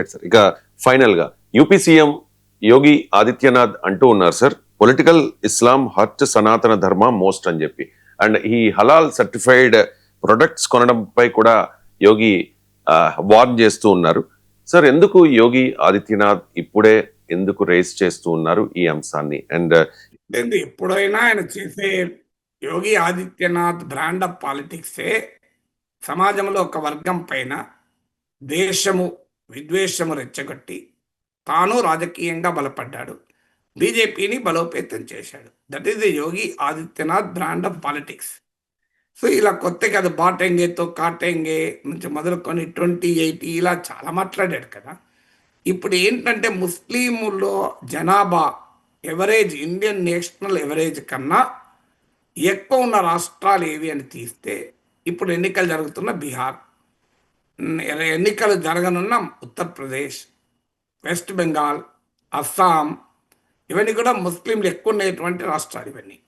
Right sir ఇక ఫైనల్గా UP CM Yogi Adityanath అంటూ ఉన్నారు సార్ పొలిటికల్ ఇస్లాం హర్ట్ సనాతన ధర్మ మోస్ట్ అని చెప్పి. అండ్ ఈ హలాల్ సర్టిఫైడ్ ప్రొడక్ట్స్ కొనడంపై కూడా యోగి వార్న్ చేస్తూ ఉన్నారు. సార్ ఎందుకు యోగి ఆదిత్యనాథ్ ఇప్పుడే ఎందుకు రేస్ చేస్తూ ఉన్నారు ఈ అంశాన్ని? అండ్ ఎప్పుడైనా ఆయన చేసే యోగి ఆదిత్యనాథ్ బ్రాండ్ ఆఫ్ పాలిటిక్సే సమాజంలో ఒక వర్గం పైన దేశము విద్వేషము రెచ్చగొట్టి తాను రాజకీయంగా బలపడ్డాడు. బీజేపీని బలోపేతం చేశాడు. That is the Yogi Adityanath brand of politics. So ఇలా కొత్త కదా బాటెంగేతో కాటెంగే నుంచి మొదలుకొని ట్వంటీ ఎయిటీ ఇలా చాలా మాట్లాడాడు కదా. ఇప్పుడు ఏంటంటే ముస్లింలో జనాభా ఎవరేజ్ ఇండియన్ నేషనల్ ఎవరేజ్ కన్నా ఎక్కువ ఉన్న రాష్ట్రాలు ఏవి అని తీస్తే ఇప్పుడు ఎన్నికలు జరుగుతున్న బీహార్. ఎన్నికలు జరగనున్న ఉత్తరప్రదేశ్ వెస్ట్ బెంగాల్ అస్సాం ఇవన్నీ కూడా ముస్లింలు ఎక్కువ ఉండేటువంటి రాష్ట్రాలు ఇవన్నీ.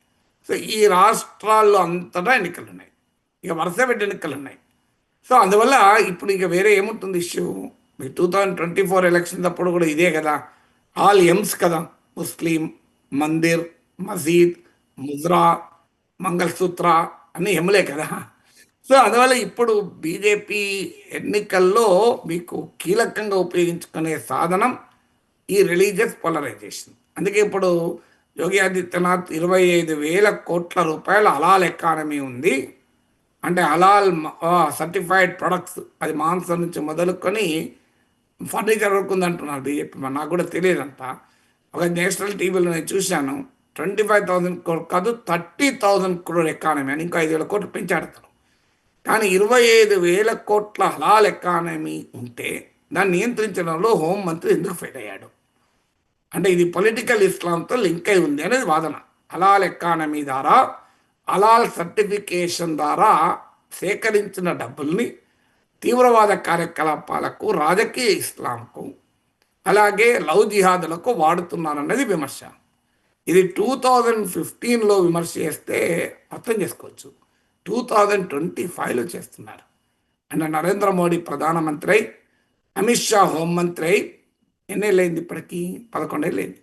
సో ఈ రాష్ట్రాల్లో అంతటా ఎన్నికలు ఉన్నాయి ఇక వరుస పెట్టి ఎన్నికలు ఉన్నాయి సో అందువల్ల ఇప్పుడు ఇక వేరే ఏముంటుంది ఇష్యూ? మీ two thousand twenty four elections అప్పుడు కూడా ఇదే కదా. ఆల్ ఎమ్స్ కదా. ముస్లిం మందిర్ మసీద్ ముజ్రా మంగళసూత్ర అన్ని ఎమ్లే కదా. సో అందువల్ల ఇప్పుడు బీజేపీ ఎన్నికల్లో మీకు కీలకంగా ఉపయోగించుకునే సాధనం ఈ రిలీజియస్ పోలరైజేషన్. అందుకే ఇప్పుడు యోగి ఆదిత్యనాథ్ ఇరవై ఐదు వేల కోట్ల రూపాయల అలాల్ ఎకానమీ ఉంది. అంటే అలాల్ సర్టిఫైడ్ ప్రొడక్ట్స్ అది మాంసం నుంచి మొదలుకొని ఫర్నిచర్ వరకు ఉందంటున్నారు బీజేపీ నాకు కూడా తెలియదంట. ఒక నేషనల్ టీవీలో నేను చూశాను. ట్వంటీ ఫైవ్ థౌసండ్ క్రోర్ కాదు థర్టీ థౌసండ్ క్రోర్ ఎకానమీ అని ఇంకో ఐదు వేల కోట్లు పెంచాడతారు కానీ ఇరవై ఐదు వేల కోట్ల హలాల్ ఎకానమీ ఉంటే దాన్ని నియంత్రించడంలో హోంమంత్రి ఎందుకు ఫెయిల్ అయ్యాడు? అంటే ఇది పొలిటికల్ ఇస్లాంతో లింక్ అయి ఉంది అనేది వాదన. హలాల్ ఎకానమీ ద్వారా హలాల్ సర్టిఫికేషన్ ద్వారా సేకరించిన డబ్బుల్ని తీవ్రవాద కార్యకలాపాలకు రాజకీయ ఇస్లాంకు అలాగే లవ్ జిహాదులకు వాడుతున్నారన్నది విమర్శ. ఇది టూ థౌజండ్ ఫిఫ్టీన్లో విమర్శ చేస్తే అర్థం చేసుకోవచ్చు. టూ థౌజండ్ ట్వంటీ ఫైవ్లో చేస్తున్నారు. అండ్ నరేంద్ర మోడీ ప్రధానమంత్రి అయి అమిత్ షా హోంమంత్రి అయి ఎన్నేళ్ళైంది ఇప్పటికీ? పదకొండేళ్ళైంది.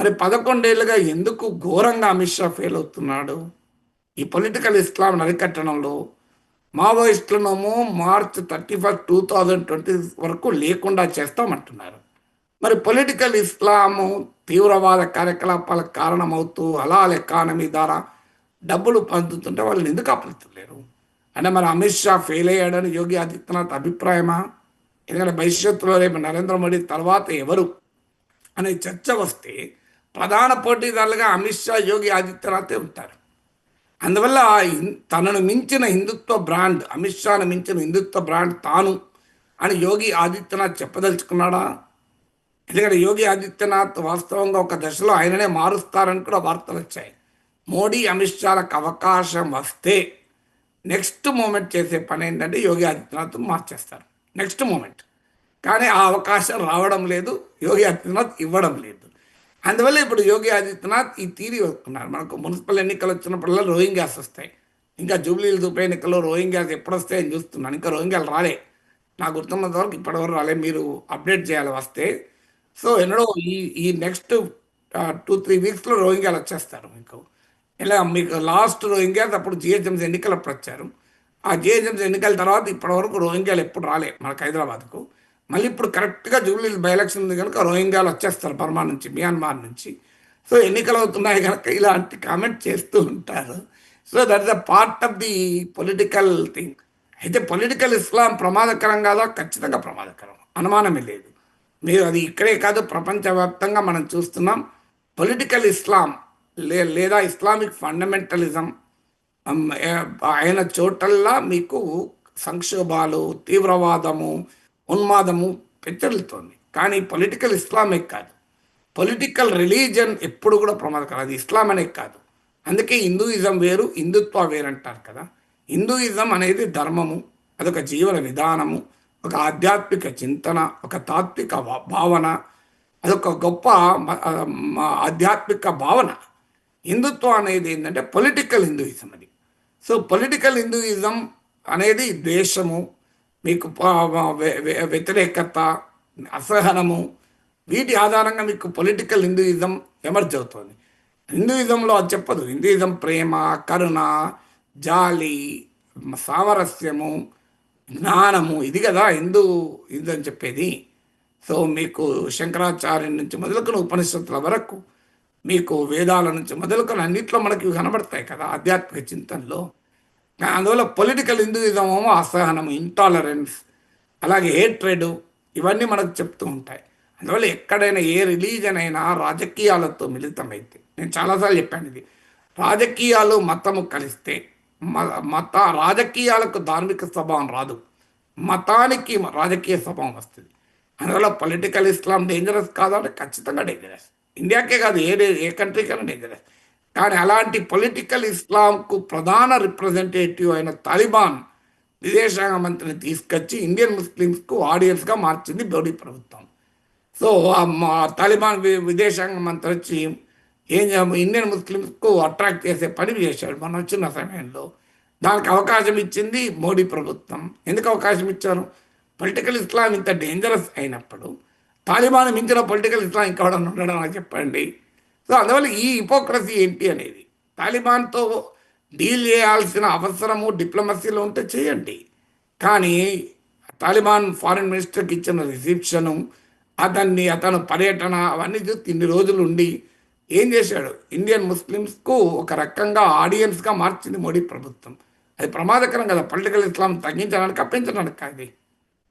మరి పదకొండేళ్ళుగా ఎందుకు ఘోరంగా అమిత్ షా ఫెయిల్ అవుతున్నాడు? ఈ పొలిటికల్ ఇస్లాం అరికట్టడంలో మావోయిస్టులను March thirty first two thousand twenty వరకు లేకుండా చేస్తామంటున్నారు. మరి పొలిటికల్ ఇస్లాము తీవ్రవాద కార్యకలాపాలకు కారణమవుతూ హలాల్ ఎకానమీ ద్వారా డబ్బులు పొందుతుంటే వాళ్ళని ఎందుకు అప్పలుతులేరు అంటే మరి అమిత్ షా ఫెయిల్ అయ్యాడని యోగి ఆదిత్యనాథ్ అభిప్రాయమా? ఎందుకంటే భవిష్యత్తులో రేపు నరేంద్ర మోడీ తర్వాత ఎవరు? అనే చర్చ వస్తే ప్రధాన పోటీదారులుగా అమిత్ షా యోగి ఆదిత్యనాథే ఉంటారు. అందువల్ల తనను మించిన హిందుత్వ బ్రాండ్ అమిత్ షాను మించిన హిందుత్వ బ్రాండ్ తాను అని యోగి ఆదిత్యనాథ్ చెప్పదలుచుకున్నాడా? ఎందుకంటే యోగి ఆదిత్యనాథ్ వాస్తవంగా ఒక దశలో ఆయననే మారుస్తారని కూడా వార్తలు వచ్చాయి. మోడీ అమిత్ షాలకు అవకాశం వస్తే నెక్స్ట్ మూమెంట్ చేసే పని ఏంటంటే యోగి ఆదిత్యనాథ్ మార్చేస్తారు. Next moment. కానీ ఆ అవకాశం రావడం లేదు యోగి ఆదిత్యనాథ్ ఇవ్వడం లేదు. అందువల్ల ఇప్పుడు యోగి ఆదిత్యనాథ్ ఈ తీరి వస్తున్నారు మనకు మున్సిపల్ ఎన్నికలు వచ్చినప్పుడల్లా రోహింగ్యాస్ వస్తాయి. ఇంకా జూబ్లీలు ఉప ఎన్నికల్లో రోహింగ్యాస్ ఎప్పుడు వస్తాయని చూస్తున్నాను. ఇంకా రోహింగ్యాలు రాలే. నాకు గుర్తున్నంత వరకు ఇప్పటివరకు రాలే. మీరు అప్డేట్ చేయాలి వస్తే. సో ఎన్నడో ఈ ఈ నెక్స్ట్ టూ త్రీ వీక్స్లో రోహింగ్యాలు వచ్చేస్తారు మీకు. ఇలా మీకు లాస్ట్ రోహింగ్యాస్ అప్పుడు జిహెచ్ఎంసీ ఎన్నికలు అప్పుడు వచ్చారు ఆ జిహెచ్ఎంసీ ఎన్నికల తర్వాత ఇప్పటివరకు రోహింగ్యాలు ఎప్పుడు రాలే మనకు హైదరాబాద్కు. మళ్ళీ ఇప్పుడు కరెక్ట్గా జూబ్లీ బై ఎలక్షన్ ఉంది కనుక రోహింగ్యాలు వచ్చేస్తారు బర్మా నుంచి మియాన్మార్ నుంచి. సో ఎన్నికలు అవుతున్నాయి కనుక ఇలాంటి కామెంట్ చేస్తూ ఉంటారు. So that is a part of the political thing అయితే పొలిటికల్ ఇస్లాం ప్రమాదకరం కాదా? ఖచ్చితంగా ప్రమాదకరం. అనుమానమే లేదు. మీరు అది ఇక్కడే కాదు ప్రపంచవ్యాప్తంగా మనం చూస్తున్నాం. పొలిటికల్ ఇస్లాం లే లేదా ఇస్లామిక్ ఫండమెంటలిజం ఆయన అయిన చోటల్లా మీకు సంక్షోభాలు తీవ్రవాదము ఉన్మాదము పెచ్చరిల్తోంది కానీ పొలిటికల్ ఇస్లామే కాదు. పొలిటికల్ రిలీజన్ ఎప్పుడు కూడా ప్రమాదకరం అది ఇస్లాం అనే కాదు. అందుకే హిందూయిజం వేరు హిందుత్వ వేరు అంటారు కదా. హిందూయిజం అనేది ధర్మము అదొక జీవన విధానము ఒక ఆధ్యాత్మిక చింతన ఒక తాత్విక భా- భావన అదొక గొప్ప ఆధ్యాత్మిక భావన. హిందుత్వం అనేది ఏంటంటే పొలిటికల్ హిందూయిజం అది. సో పొలిటికల్ హిందూయిజం అనేది దేశము మీకు వ్యతిరేకత అసహనము వీటి ఆధారంగా మీకు పొలిటికల్ హిందూయిజం ఎమర్జ్ అవుతుంది. హిందూయిజంలో అది చెప్పదు. హిందూయిజం ప్రేమ కరుణ జాలి సామరస్యము జ్ఞానము ఇది కదా హిందూ ఇది అని చెప్పేది. సో మీకు శంకరాచార్య నుంచి మొదలుకున్న ఉపనిషత్తుల వరకు మీకు వేదాల నుంచి మొదలుకొని అన్నిట్లో మనకి కనబడతాయి కదా ఆధ్యాత్మిక చింతనలో. అందువల్ల పొలిటికల్ హిందూయిజం అసహనం ఇంటాలరెన్స్ అలాగే హేట్రెడ్ ఇవన్నీ మనకు చెప్తూ ఉంటాయి. అందువల్ల ఎక్కడైనా ఏ రిలీజన్ అయినా రాజకీయాలతో మిళితమైతే నేను చాలాసార్లు చెప్పాను ఇది రాజకీయాలు మతము కలిస్తే మ- మత రాజకీయాలకు ధార్మిక స్వభావం రాదు. మతానికి రాజకీయ స్వభావం వస్తుంది. అందువల్ల పొలిటికల్ ఇస్లాం డేంజరస్ కాదంటే ఖచ్చితంగా డేంజరస్ ఇండియాకే కాదు ఏ ఏ కంట్రీకైనా నేను కానీ అలాంటి పొలిటికల్ ఇస్లాంకు ప్రధాన రిప్రజెంటేటివ్ అయిన తాలిబాన్ విదేశాంగ మంత్రిని తీసుకొచ్చి ఇండియన్ ముస్లిమ్స్కు ఆడియన్స్గా మార్చింది మోడీ ప్రభుత్వం. సో మా తాలిబాన్ విదేశాంగ మంత్రి వచ్చి ఏం ఇండియన్ ముస్లిమ్స్కు అట్రాక్ట్ చేసే పని చేశాడు మనం వచ్చిన సమయంలో. దానికి అవకాశం ఇచ్చింది మోడీ ప్రభుత్వం. ఎందుకు అవకాశం ఇచ్చారు? పొలిటికల్ ఇస్లాం ఇంత డేంజరస్ అయినప్పుడు తాలిబాన్ మించిన పొలిటికల్ ఇస్లాం ఇంకెవడన్నా ఉండడం నాకు చెప్పండి. సో అందువల్ల ఈ హిపోక్రసీ ఏంటి అనేది తాలిబాన్తో డీల్ చేయాల్సిన అవసరము డిప్లొమసీలో ఉంటే చేయండి. కానీ తాలిబాన్ ఫారిన్ మినిస్టర్కి ఇచ్చిన రిసెప్షను అతన్ని అతను పర్యటన అవన్నీ చూసి ఇన్ని రోజులు ఉండి ఏం చేశాడు? ఇండియన్ ముస్లిమ్స్కు ఒక రకంగా ఆడియన్స్గా మార్చింది మోడీ ప్రభుత్వం. అది ప్రమాదకరం కదా పొలిటికల్ ఇస్లాం తగ్గించడానికి అప్పించడానికి కాదు